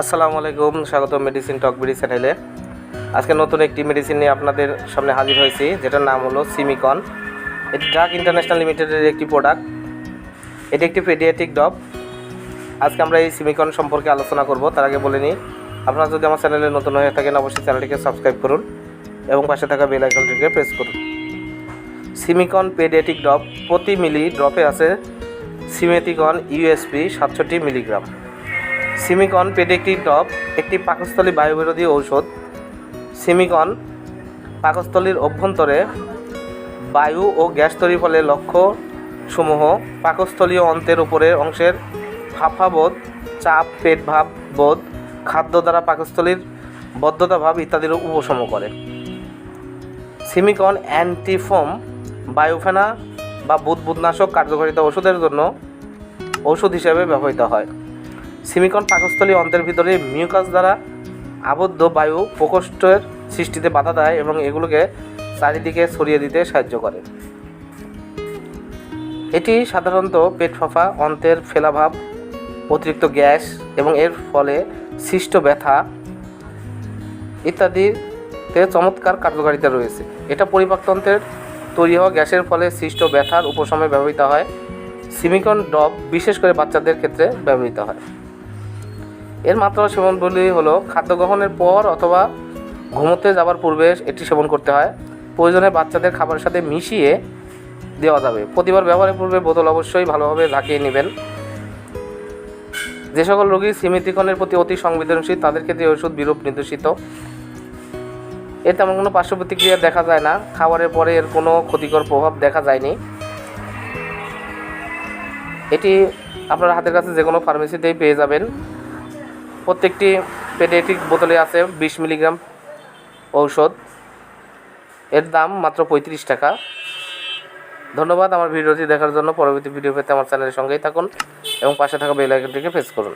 আসসালামু আলাইকুম, স্বাগত মেডিসিন টক বিডি চ্যানেলে আজকে নতুন একটি মেডিসিন নিয়ে আপনাদের সামনে হাজির হয়েছি, যেটার নাম হলো সিমিকন এটি ড্রাগ ইন্টারন্যাশনাল লিমিটেডের একটি প্রোডাক্ট এটি একটি পেডিয়াট্রিক ডব আজকে আমরা এই সিমিকন সম্পর্কে আলোচনা করব, তার আগে বলে নিই, আপনারা যদি আমার চ্যানেলে নতুন হয়ে থাকেন, অবশ্যই চ্যানেলটিকে সাবস্ক্রাইব করুন এবং পাশে থাকা বেল আইকনটিকে প্রেস করুন। সিমিকন পেডিয়াট্রিক ড্রপ প্রতি মিলি ড্রপে আছে সিমেটিকন ইউএসপি সাতষট্টি মিলিগ্রাম সিমিকন পেডিক্টিভ ড্রপ, একটি পাকস্থলী বায়ুবিরোধী ঔষধ। সিমিকন পাকস্থলীর অভ্যন্তরে বায়ু ও গ্যাস তৈরির ফলে লক্ষ্যসমূহ পাকস্থলীয় অন্তের উপরের অংশের ফাফাবোধ চাপ পেট ভাব বোধ, খাদ্য দ্বারা পাকস্থলীর বদ্ধতা ভাব ইত্যাদির উপশম করে। সিমিকন অ্যান্টিফোম বায়ুফেনা বা বুদবুদনাশক কার্যকারিতা ওষুধের জন্য ওষুধ হিসেবে ব্যবহৃত হয়। সিমিকন পাকস্থলী অন্তের ভিতরে মিউকাস দ্বারা আবদ্ধ বায়ু প্রকোষ্ঠের সৃষ্টিতে বাধা দেয় এবং এগুলোকে চারিদিকে ছড়িয়ে দিতে সাহায্য করে। এটি সাধারণত পেট ফাঁপা, অন্তের ফেলাভাব, অতিরিক্ত গ্যাস এবং এর ফলে সৃষ্ট ব্যথা ইত্যাদিতে চমৎকার কার্যকারিতা রয়েছে। এটা পরিপাকতন্ত্রের তৈরি হওয়া গ্যাসের ফলে সৃষ্ট ব্যথার উপশমে ব্যবহৃত হয়। সিমিকন ডব বিশেষ করে বাচ্চাদের ক্ষেত্রে ব্যবহৃত হয়। এর মাত্রা সেবনগুলি হলো খাদ্য গ্রহণের পর অথবা ঘুমোতে যাবার পূর্বে এটি সেবন করতে হয়। প্রয়োজনে বাচ্চাদের খাবারের সাথে মিশিয়ে দেওয়া যাবে। প্রতিবার ব্যবহারের পূর্বে বোতল অবশ্যই ভালোভাবে ঝাঁকিয়ে নেবেন। যে সকল রোগী সিমিতিকনের প্রতি অতি সংবেদনশীল, তাদের ক্ষেত্রে ওষুধ বিরূপ নির্দেশিত। এর তেমন কোনো পার্শ্ব প্রতিক্রিয়া দেখা যায় না। খাবারের পরে এর কোনো ক্ষতিকর প্রভাব দেখা যায়নি। এটি আপনার হাতের কাছে যে কোনো ফার্মেসিতেই পেয়ে যাবেন। প্রত্যেকটি পেডিয়াট্রিক বোতলে আছে বিশ মিলিগ্রাম ঔষধ। এর দাম মাত্র পঁয়ত্রিশ টাকা। ধন্যবাদ আমার ভিডিওটি দেখার জন্য। পরবর্তী ভিডিও পেতে আমার চ্যানেলের সঙ্গেই থাকুন এবং পাশে থাকা বেল আইকনটিকে করুন।